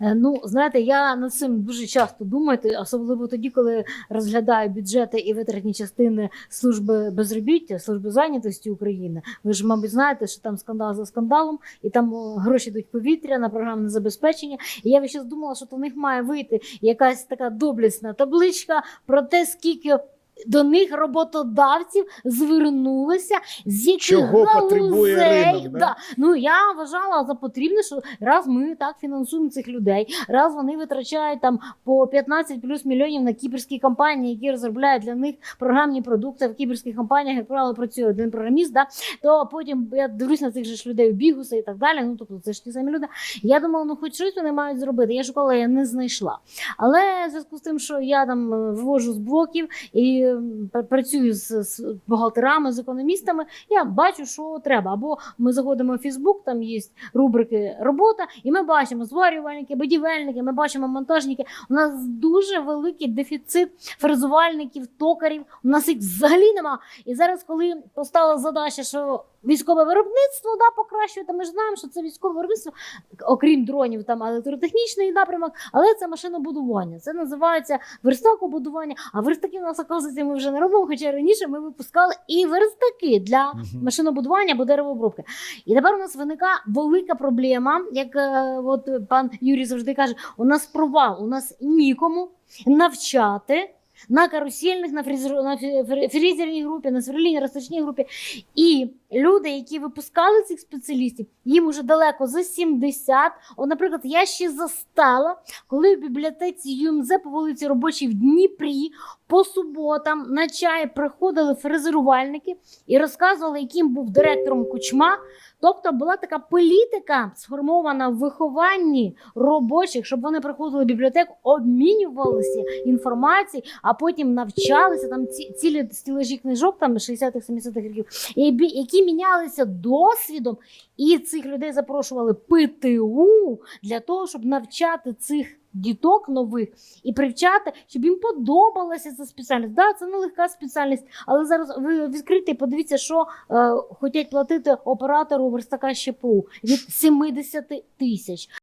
Е, Ну, знаєте, я над цим дуже часто думаю, особливо тоді, коли розглядаю бюджети і витратні частини служби безробіття, служби зайнятості України. Ви ж, мабуть, знаєте, що там скандал за скандалом, і там гроші йдуть повітря на програмне забезпечення. І я час думала, що то в них має вийти якась така доблесна табличка про те, скільки. До них роботодавців звернулися, з яких Чого потребує галузей, ринок, да? да, Ну я вважала за потрібне, що раз ми так фінансуємо цих людей, раз вони витрачають там по 15 плюс мільйонів на кіберські компанії, які розробляють для них програмні продукти. В кіберських компаніях, як правило, працює один програміст, да, то потім я дивлюсь на цих же ж людей у бігуса і так далі. Ну тобто це ж ті самі люди. Я думала, ну хоч щось вони мають зробити. Я шукала, я не знайшла. Але в зв'язку з тим, що я там е, вивожу з блоків і працюю з, з бухгалтерами, з економістами, я бачу, що треба. Або ми заходимо в Фейсбук, там є рубрики робота, і ми бачимо зварювальники, будівельники, ми бачимо монтажники. У нас дуже великий дефіцит фрезувальників, токарів. У нас їх взагалі нема. І зараз, коли постала задача, що військове виробництво да, покращувати, ми ж знаємо, що це військове виробництво, окрім дронів, там електротехнічний напрямок, але це машинобудування. Це називається верстакобудування. А верстаки у нас, оказується, ми вже не робимо, хоча раніше ми випускали і верстаки для машинобудування або деревообробки. І тепер у нас виникає велика проблема, як е, от пан Юрій завжди каже: у нас провал, у нас нікому навчати. На карусельних, на, фрезерній групі, на сверліній, розточній групі. І люди, які випускали цих спеціалістів, їм уже далеко за 70. От, наприклад, я ще застала, коли в бібліотеці ЮМЗ по вулиці Робочій в Дніпрі по суботам на чай приходили фрезерувальники і розказували, яким був директором кучма. Тобто була така політика сформована в вихованні робочих, щоб вони приходили в бібліотеку, обмінювалися інформацією, а потім навчалися там ці, цілі стілежі книжок там 60-х, 70-х років, і бі- які мінялися досвідом, і цих людей запрошували ПТУ для того, щоб навчати цих. Діток нових і привчати, щоб їм подобалася ця спеціальність. Да, це не легка спеціальність, але зараз ви відкрите і подивіться, що е, хочуть платити оператору верстака ЩПУ від 70 тисяч.